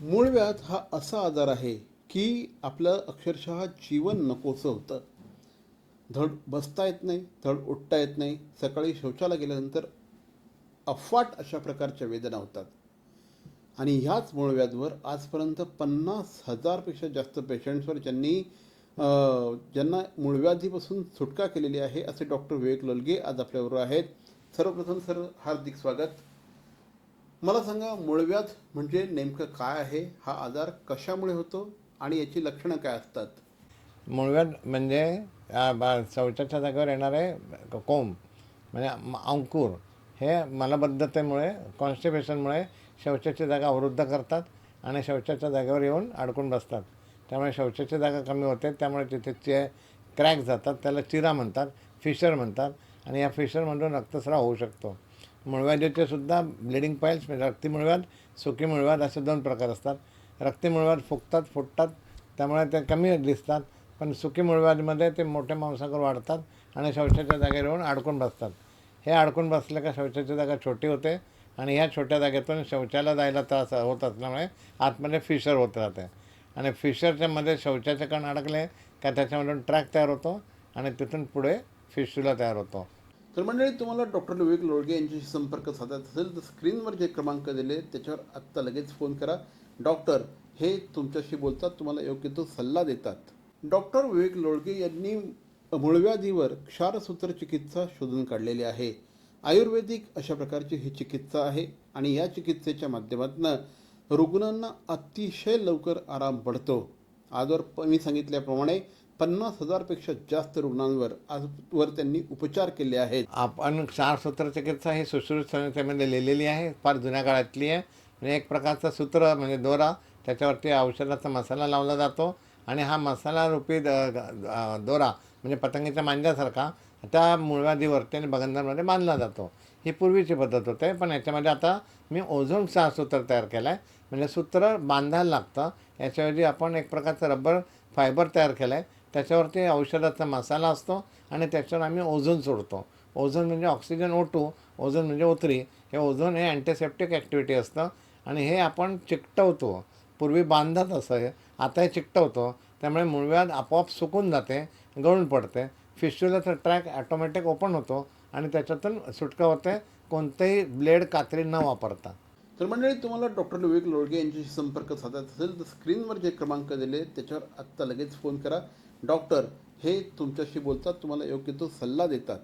मूळव्याध हा असा आजार आहे की आपलं अक्षरशः जीवन नकोसं होतं. धड बसता येत नाही धड उठता येत नाही. सकाळी शौचाला गेल्यानंतर अफाट अशा प्रकारच्या वेदना होतात. आणि ह्याच मूळव्याधवर आजपर्यंत पन्नास हजारपेक्षा जास्त पेशंट्सवर ज्यांनी ज्यांना मूळव्याधीपासून सुटका केलेली आहे असे डॉक्टर विवेक लोलगे आज आपल्याबरोबर आहेत. सर्वप्रथम सर हार्दिक स्वागत. मला सांगा मूळव्याध म्हणजे नेमकं काय आहे? हा आजार कशामुळे होतो आणि याची लक्षणं काय असतात? मूळव्याध म्हणजे अ, बा- शौचाच्या जागेवर येणारे कोंब म्हणजे अंकुर हे मलबद्धतेमुळे कॉन्स्टिपेशनमुळे शौचाची जागा अवरुद्ध करतात आणि शौचाच्या जागेवर येऊन अडकून बसतात. त्यामुळे शौचाची जागा कमी होते त्यामुळे तिथे चे क्रॅक जातात त्याला चिरा म्हणतात फिशर म्हणतात आणि या फिशरमधून रक्तस्राव होऊ शकतो. मुळव्याधीचे सुद्धा ब्लिडिंग पाईल्स म्हणजे रक्ती मुळव्याध सुकी मुळव्याध असे दोन प्रकार असतात. रक्ती मुळव्याध फुगतात फुटतात त्यामुळे ते कमी दिसतात पण सुकी मुळव्याधीमध्ये ते मोठे मांसाकर वाढतात आणि शौचाच्या जागेवर येऊन अडकून बसतात. हे अडकून बसलं का शौचाची जागा छोटी होते आणि ह्या छोट्या जागेतून शौचाला जायला त्रास होत असल्यामुळे आतमध्ये फिशर होत राहते. आणि फिशरच्या मध्ये शौचाचे कण अडकले का त्याच्यामधून ट्रॅक तयार होतो आणि तिथून पुढे फिशुला तयार होतो. तर मंडळी तुम्हाला डॉक्टर विवेक लोळगे यांच्याशी संपर्क साधायचा असेल तर स्क्रीनवर जे क्रमांक दिले त्याच्यावर आत्ता लगेच फोन करा. डॉक्टर हे तुमच्याशी बोलतात तुम्हाला योग्य तो सल्ला देतात. डॉक्टर विवेक लोळगे यांनी मूळव्याधीवर क्षारसूत्र चिकित्सा शोधून काढलेली आहे. आयुर्वेदिक अशा प्रकारची ही चिकित्सा आहे आणि या चिकित्सेच्या माध्यमातून रुग्णांना अतिशय लवकर आराम पडतो. आजवर मी सांगितल्याप्रमाणे पन्नास हजारपेक्षा जास्त रुग्णांवर आजवर त्यांनी उपचार केले आहेत. आपण क्षारसूत्र चिकित्सा ही सुश्रुत संस्थेमध्ये लिहिलेली आहे फार जुन्या काळातली आहे. म्हणजे एक प्रकारचं सूत्र म्हणजे दोरा त्याच्यावरती औषधाचा मसाला लावला जातो आणि हा मसाला रूपी द- दोरा म्हणजे पतंगीच्या मांज्यासारखा त्या मुळव्याधीवरती आणि बगंधांमध्ये बांधला जातो. ही पूर्वीची पद्धत होते पण याच्यामध्ये आता मी ओझोन सूत्र तयार केलं आहे म्हणजे सूत्र बांधायला लागतं याच्याऐवजी आपण एक प्रकारचं रबर फायबर तयार केलं आहे त्याच्यावरती औषधाचा मसाला असतो आणि त्याच्यावर आम्ही ओझोन सोडतो. ओझोन म्हणजे ऑक्सिजन ओटू ओझोन म्हणजे ओत्री हे ओझोन हे अँटीसेप्टिक ॲक्टिव्हिटी असतं आणि हे आपण चिकटवतो. पूर्वी बांधत असं हे. आता हे चिकटवतो. त्यामुळे मुळव्याध आपोआप सुकून जाते गळून पडते. फिश्युलाचा ट्रॅक ॲटोमॅटिक ओपन होतो आणि त्याच्यातून सुटका होते. कोणतेही ब्लेड कात्री न वापरता. तर मंडळी तुम्हाला डॉक्टर विवेक लोळगे यांच्याशी संपर्क साधायचा असेल तर स्क्रीनवर जे क्रमांक दिले त्याच्यावर आत्ता लगेच फोन करा. डॉक्टर हे तुमच्याशी बोलतात तुम्हाला योग्य तो सल्ला देतात.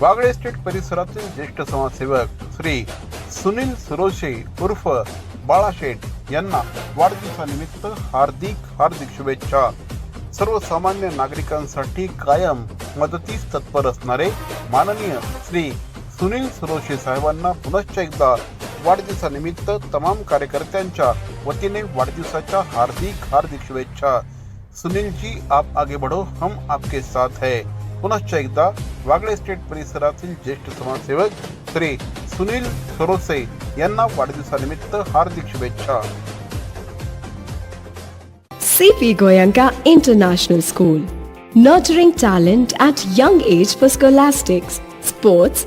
वागळे स्टेट परिसरातील ज्येष्ठ समाजसेवक श्री सुनील सुरोशे उर्फ बाळाशेठ यांना वाढदिवसानिमित्त हार्दिक हार्दिक शुभेच्छा. सर्वसामान्य नागरिकांसाठी कायम मदतीस तत्पर असणारे माननीय श्री सुनील सुरोशे साहेबांना पुनश्च एकदा वाढदिवसानिमित्त तमाम कार्यकर्त्यांच्या वतीने वाढदिवसाच्या हार्दिक हार्दिक शुभेच्छा. सुनील जी आप आगे बढ़ो हम आपके साथ है. पुनश्च एकदा वागळे स्टेट परिसरातील ज्येष्ठ समाजसेवक श्री सुनील सरोसे यांना वाढदिवसानिमित्त हार्दिक शुभेच्छा. CP Goenka international school nurturing talent at young age for scholastics sports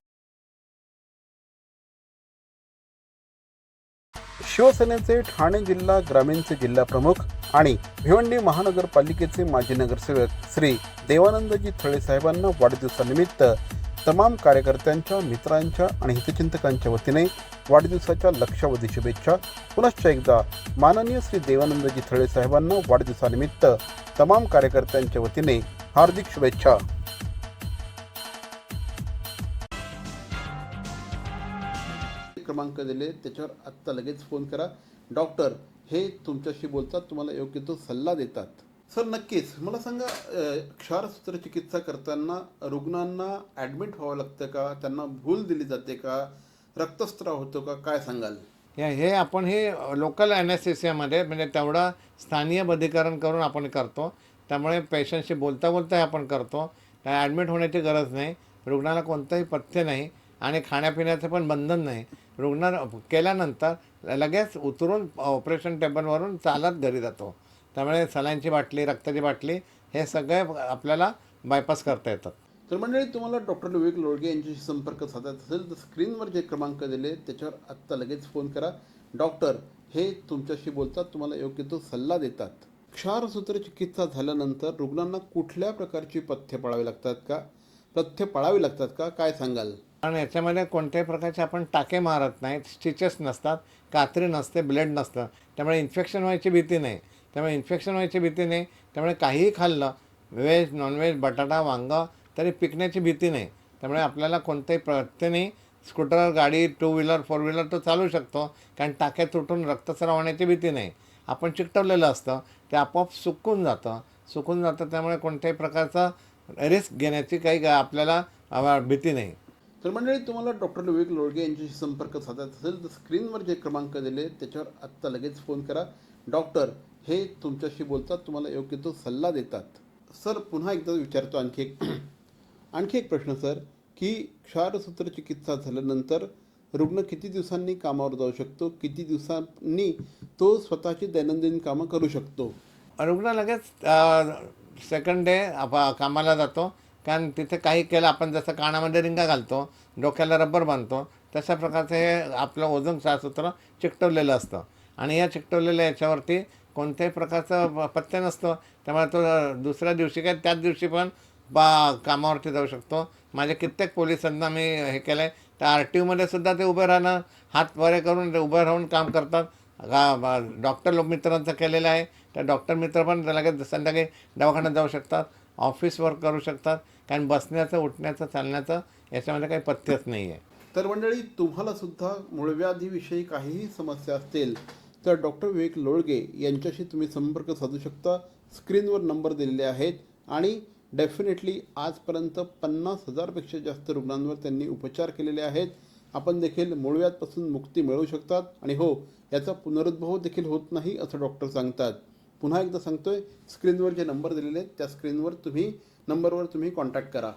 शिवसेनेचे ठाणे जिल्हा ग्रामीणचे जिल्हा प्रमुख आणि भिवंडी महानगरपालिकेचे माजी नगरसेवक श्री देवानंदजी थळे साहेबांना वाढदिवसानिमित्त तमाम कार्यकर्त्यांच्या मित्रांच्या आणि हितचिंतकांच्या वतीने वाढदिवसाच्या लक्षावधी शुभेच्छा. पुनश्च एकदा माननीय श्री देवानंदजी थळे साहेबांना वाढदिवसानिमित्त तमाम कार्यकर्त्यांच्या वतीने हार्दिक शुभेच्छा. क्रमांक दिले त्याच्यावर आत्ता लगेच फोन करा. डॉक्टर हे तुमच्याशी बोलतात तुम्हाला योग्य तो सल्ला देतात. सर नक्कीच. मला सांगा अ, क्षारसूत्र चिकित्सा करताना रुग्णांना ॲडमिट व्हावं लागतं का? त्यांना भूल दिली जाते का? रक्तस्त्राव होतो का? काय सांगाल? हे हे आपण हे लोकल ॲनेस्थेसियामध्ये म्हणजे तेवढं स्थानीय बधीकरण करून आपण करतो. त्यामुळे पेशंटशी बोलता बोलता हे आपण करतो. ॲडमिट होण्याची गरज नाही. रुग्णाला कोणतंही पथ्य नाही आणि खाण्यापिण्याचं पण बंधन नाही. रुग्ण केल्यानंतर लगेच उतरून ऑपरेशन टेबलवरून चालत घरी जातो. त्यामुळे सलाईनची बाटली रक्ताची बाटली हे सगळे आपल्याला बायपास करता येतात. तर मंडळी तुम्हाला डॉक्टर विवेक लोळगे यांच्याशी संपर्क साधायचा असेल तर स्क्रीनवर जे क्रमांक दिले त्याच्यावर आत्ता लगेच फोन करा. डॉक्टर हे तुमच्याशी बोलतात तुम्हाला योग्य तो सल्ला देतात. क्षारसूत्र चिकित्सा झाल्यानंतर रुग्णांना कुठल्या प्रकारची पथ्य पाळावी लागतात का? पथ्य पाळावी लागतात का? काय सांगाल? कारण याच्यामध्ये कोणत्याही प्रकारचे आपण टाके मारत नाहीत स्टिचेस नसतात कात्री नसते ब्लेड नसतं. त्यामुळे इन्फेक्शन व्हायची भीती नाही. त्यामुळे इन्फेक्शन व्हायची भीती नाही. त्यामुळे काहीही खाल्लं व्हेज नॉनव्हेज बटाटा वांगं तरी पिकण्याची भीती नाही. त्यामुळे आपल्याला कोणत्याही पथ्य नाही. स्कूटर गाडी टू व्हीलर फोर व्हीलर तो चालू शकतो. कारण टाक्या तुटून रक्तस्राव होण्याची भीती नाही. आपण चिकटवलेलं असतं ते आपोआप सुकून जातं. सुकून जातं त्यामुळे कोणत्याही प्रकारचा रिस्क घेण्याची काही गा- आपल्याला भीती नाही. तर मंडळी तुम्हाला डॉक्टर विवेक लोळगे यांच्याशी संपर्क साधायचा असेल तर स्क्रीनवर जे क्रमांक दिले त्याच्यावर आत्ता लगेच फोन करा. डॉक्टर हे तुमच्याशी बोलतात तुम्हाला योग्य तो सल्ला देतात. सर पुन्हा एकदा विचारतो आणखी एक. आणखी एक प्रश्न सर की क्षारसूत्र चिकित्सा झाल्यानंतर रुग्ण किती दिवसांनी कामावर जाऊ शकतो? किती दिवसांनी तो स्वतःची दैनंदिन कामं करू शकतो? रुग्ण लगेच सेकंड डे आप कामाला जातो. कारण तिथे काही केलं आपण जसं कानामध्ये रिंगा घालतो डोक्याला रबर बांधतो तशा प्रकारचं हे आपलं ओझोन शासूत्र चिकटवलेलं असतं. आणि या चिकटवलेल्या याच्यावरती कोणत्याही प्रकारचं प- पथ्य नसतं. त्यामुळे तो दुसऱ्या दिवशी काय त्याच दिवशी पण बा कामावरती जाऊ शकतो. माझ्या कित्येक पोलिसांना मी हे केलं आहे तर आर टी ओमध्ये सुद्धा ते उभे राहणं हात वरे करून ते उभे राहून काम करतात. डॉक्टर लोक मित्रांचं केलेलं आहे. त्या डॉक्टर मित्र पण लगेच संध्याकाळी दवाखान्यात जाऊ शकतात. ऑफिस वर्क करू शकतात कारण बसण्याचं उठण्याचं चालण्याचं याच्यामध्ये काही पथ्यच नाही आहे तर मंडळी तुम्हाला सुद्धा मूळव्याधीविषयी काहीही समस्या असतील तर डॉक्टर विवेक लोळगे यांच्याशी तुम्ही संपर्क साधू शकता. स्क्रीनवर नंबर दिलेले आहेत आणि डेफिनेटली आजपर्यंत पन्नास हजारपेक्षा जास्त रुग्णांवर त्यांनी उपचार केलेले आहेत. आपण देखील मूळव्याधपासून मुक्ती मिळवू शकतात आणि हो याचा पुनरुद्भव देखील होत नाही असं डॉक्टर सांगतात. पुन्हा एकदा सांगतोय स्क्रीनवर जे नंबर दिलेले आहेत त्या स्क्रीनवर तुम्ही नंबरवर तुम्ही कॉन्टॅक्ट करा.